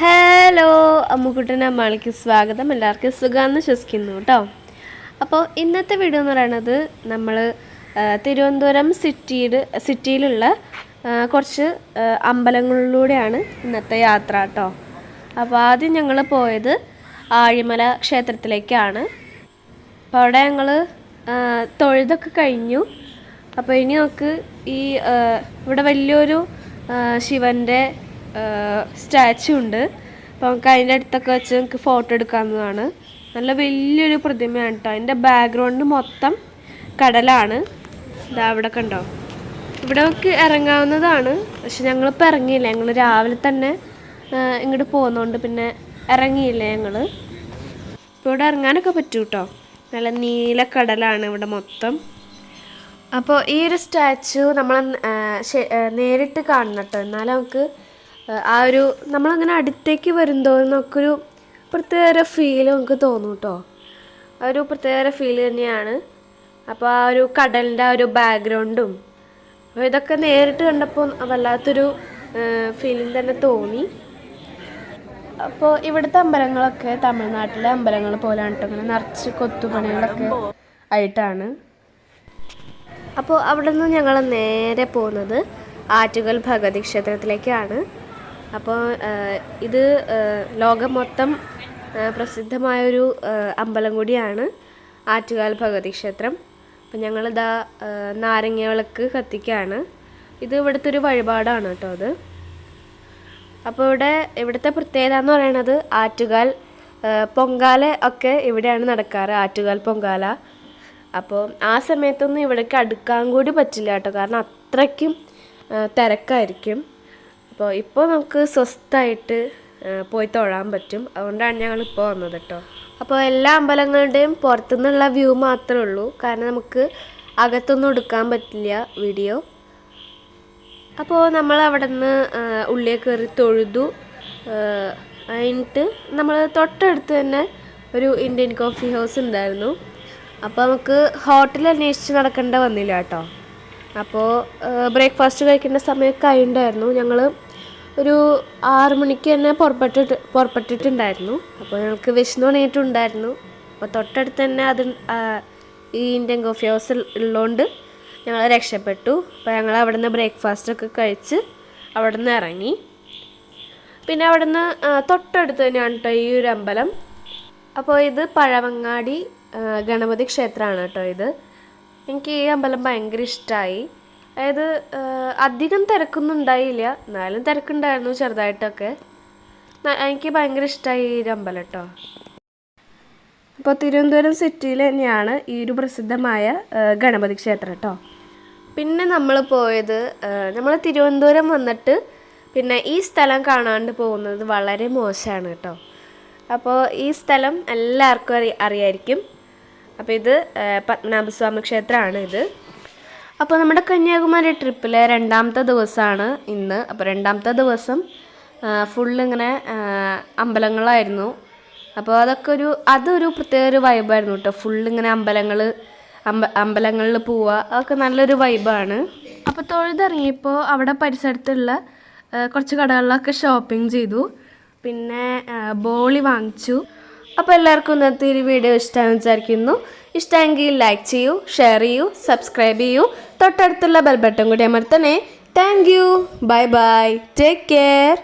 Hello അമ്മുക്കുട്ടൻ അമ്മാളിക്ക് സ്വാഗതം. എല്ലാവർക്കും സുഖമെന്ന് വിശ്വസിക്കുന്നു കേട്ടോ. അപ്പോൾ ഇന്നത്തെ വീഡിയോ എന്ന് പറയുന്നത് നമ്മൾ തിരുവനന്തപുരം സിറ്റിയിൽ സിറ്റിയിലുള്ള കുറച്ച് അമ്പലങ്ങളിലൂടെയാണ് ഇന്നത്തെ യാത്ര കേട്ടോ. അപ്പോൾ ആദ്യം ഞങ്ങൾ പോയത് ആഴിമല ക്ഷേത്രത്തിലേക്കാണ്. അപ്പോൾ അവിടെ ഞങ്ങൾ തൊഴുതൊക്കെ കഴിഞ്ഞു. അപ്പോൾ ഇനി നമുക്ക് ഈ ഇവിടെ വലിയൊരു ശിവന്റെ സ്റ്റാച്ചു ഉണ്ട്. അപ്പോൾ നമുക്ക് അതിന്റെ അടുത്തൊക്കെ വെച്ച് നമുക്ക് ഫോട്ടോ എടുക്കാവുന്നതാണ്. നല്ല വലിയൊരു പ്രതിമയാണ് കേട്ടോ അതിന്റെ ബാക്ക്ഗ്രൗണ്ട് മൊത്തം കടലാണ്. ഇതാ അവിടെ കണ്ടോ? ഇവിടെ നമുക്ക് ഇറങ്ങാവുന്നതാണ്. പക്ഷെ ഞങ്ങളിപ്പോൾ ഇറങ്ങിയില്ല. ഞങ്ങൾ രാവിലെ തന്നെ ഇങ്ങോട്ട് പോകുന്നതുകൊണ്ട് പിന്നെ ഇറങ്ങിയില്ല ഞങ്ങൾ ഇപ്പോൾ ഇവിടെ ഇറങ്ങാനൊക്കെ പറ്റൂ കേട്ടോ നല്ല നീല കടലാണ് ഇവിടെ മൊത്തം. അപ്പോൾ ഈ ഒരു സ്റ്റാച്ചു നമ്മൾ നേരിട്ട് കാണണം എന്നാലും നമുക്ക് ആ, ഒരു നമ്മളങ്ങനെ അടുത്തേക്ക് വരുന്തോറും നമുക്കൊരു പ്രത്യേക ഫീൽ നമുക്ക് തോന്നും കേട്ടോ ആ ഒരു പ്രത്യേക ഫീൽ തന്നെയാണ്. അപ്പോൾ ആ ഒരു കടലിന്റെ ആ ഒരു ബാക്ക്ഗ്രൗണ്ടും അപ്പോൾ ഇതൊക്കെ നേരിട്ട് കണ്ടപ്പോൾ വല്ലാത്തൊരു ഫീലിംഗ് തന്നെ തോന്നി. അപ്പോൾ ഇവിടുത്തെ അമ്പലങ്ങളൊക്കെ തമിഴ്നാട്ടിലെ അമ്പലങ്ങൾ പോലെയാണ് കേട്ടോ ഇങ്ങനെ നിറച്ച് കൊത്തുപണികളൊക്കെ ആയിട്ടാണ്. അപ്പോൾ അവിടെ നിന്ന് ഞങ്ങൾ നേരെ പോകുന്നത് ആറ്റുകൽ ഭഗവതി ക്ഷേത്രത്തിലേക്കാണ്. അപ്പോൾ ഇത് ലോകം മൊത്തം പ്രസിദ്ധമായൊരു അമ്പലം കൂടിയാണ് ആറ്റുകാൽ ഭഗവതി ക്ഷേത്രം. അപ്പം ഞങ്ങളിതാ നാരങ്ങ വിളക്ക് കത്തിക്കുകയാണ് ഇത് ഇവിടുത്തെ ഒരു വഴിപാടാണ് കേട്ടോ അത്. അപ്പോൾ ഇവിടെ ഇവിടുത്തെ പ്രത്യേകത എന്ന് പറയുന്നത് ആറ്റുകാൽ പൊങ്കാല ഒക്കെ ഇവിടെയാണ് നടക്കാറ് ആറ്റുകാൽ പൊങ്കാല. അപ്പോൾ ആ സമയത്തൊന്നും ഇവിടേക്ക് അടുക്കാൻ കൂടി പറ്റില്ല കേട്ടോ. കാരണം അത്രയ്ക്കും തിരക്കായിരിക്കും. അപ്പോൾ ഇപ്പോൾ നമുക്ക് സ്വസ്ഥമായിട്ട് പോയി തൊഴാൻ പറ്റും. അതുകൊണ്ടാണ് ഞങ്ങൾ ഇപ്പോൾ വന്നത് കേട്ടോ അപ്പോൾ എല്ലാ അമ്പലങ്ങളുടെയും പുറത്തുനിന്നുള്ള വ്യൂ മാത്രമേ ഉള്ളൂ. കാരണം നമുക്ക് അകത്തൊന്നും എടുക്കാൻ പറ്റില്ല വീഡിയോ. അപ്പോൾ നമ്മൾ അവിടെ നിന്ന് ഉള്ളിൽ കയറി തൊഴുതു. കഴിഞ്ഞിട്ട് നമ്മൾ തൊട്ടടുത്ത് തന്നെ ഒരു ഇന്ത്യൻ കോഫി ഹൗസ് ഉണ്ടായിരുന്നു. അപ്പോൾ നമുക്ക് ഹോട്ടൽ അന്വേഷിച്ച് നടക്കേണ്ട വന്നില്ല കേട്ടോ അപ്പോൾ ബ്രേക്ക്ഫാസ്റ്റ് കഴിക്കേണ്ട സമയമൊക്കെ ആയിട്ടുണ്ടായിരുന്നു. ഞങ്ങൾ ഒരു ആറു മണിക്ക് തന്നെ പുറപ്പെട്ടിട്ട് പുറപ്പെട്ടിട്ടുണ്ടായിരുന്നു. അപ്പോൾ ഞങ്ങൾക്ക് വിശന്നു തുടങ്ങിയിട്ടുണ്ടായിരുന്നു അപ്പോൾ തൊട്ടടുത്ത് തന്നെ അത് ഈ ഇന്ത്യൻ കോഫി ഹൗസ് ഉള്ളതുകൊണ്ട് ഞങ്ങൾ രക്ഷപ്പെട്ടു. അപ്പോൾ ഞങ്ങൾ അവിടെ നിന്ന് ബ്രേക്ക്ഫാസ്റ്റ് ഒക്കെ കഴിച്ച് അവിടെ നിന്ന് ഇറങ്ങി. പിന്നെ അവിടെ നിന്ന് തൊട്ടടുത്ത് തന്നെയാണ് കേട്ടോ ഈ ഒരു അമ്പലം. അപ്പോൾ ഇത് പഴവങ്ങാടി ഗണപതി ക്ഷേത്രമാണ് കേട്ടോ ഇത്. എനിക്ക് ഈ അമ്പലം ഭയങ്കര ഇഷ്ടമായി അതായത് അധികം തിരക്കൊന്നും ഉണ്ടായില്ല എന്നാലും തിരക്കുണ്ടായിരുന്നു ചെറുതായിട്ടൊക്കെ. എനിക്ക് ഭയങ്കര ഇഷ്ടമായി ഈ ഒരു അമ്പലം കേട്ടോ അപ്പോൾ തിരുവനന്തപുരം സിറ്റിയിൽ തന്നെയാണ് ഈ ഒരു പ്രസിദ്ധമായ ഗണപതി ക്ഷേത്രം കേട്ടോ പിന്നെ നമ്മൾ പോയത് നമ്മൾ തിരുവനന്തപുരം വന്നിട്ട് പിന്നെ ഈ സ്ഥലം കാണാണ്ട് പോകുന്നത് വളരെ മോശമാണ് കേട്ടോ അപ്പോൾ ഈ സ്ഥലം എല്ലാവർക്കും അറി അറിയായിരിക്കും. അപ്പോൾ ഇത് പത്മനാഭസ്വാമി ക്ഷേത്രമാണ് ഇത്. അപ്പോൾ നമ്മുടെ കന്യാകുമാരി ട്രിപ്പിലെ രണ്ടാമത്തെ ദിവസമാണ് ഇന്ന്. അപ്പോൾ രണ്ടാമത്തെ ദിവസം ഫുള്ളിങ്ങനെ അമ്പലങ്ങളായിരുന്നു. അപ്പോൾ അതൊക്കെ ഒരു അതൊരു പ്രത്യേക ഒരു വൈബായിരുന്നു കേട്ടോ. ഫുള്ളിങ്ങനെ അമ്പലങ്ങൾ അമ്പ അമ്പലങ്ങളിൽ പോവുക അതൊക്കെ നല്ലൊരു വൈബാണ് അപ്പോൾ തൊഴുതിറങ്ങിയപ്പോൾ അവിടെ പരിസരത്തുള്ള കുറച്ച് കടകളിലൊക്കെ ഷോപ്പിംഗ് ചെയ്തു. പിന്നെ ബോളി വാങ്ങിച്ചു. അപ്പോൾ എല്ലാവർക്കും ഇന്നത്തെ ഒരു വീഡിയോ ഇഷ്ടമാണെന്ന് വിചാരിക്കുന്നു. ഇഷ്ടമെങ്കിൽ ലൈക്ക് ചെയ്യൂ ഷെയർ ചെയ്യൂ സബ്സ്ക്രൈബ് ചെയ്യൂ. തൊട്ടടുത്തുള്ള ബെൽ ബട്ടൺ കൂടി അമർത്തണേ. Thank you bye bye take care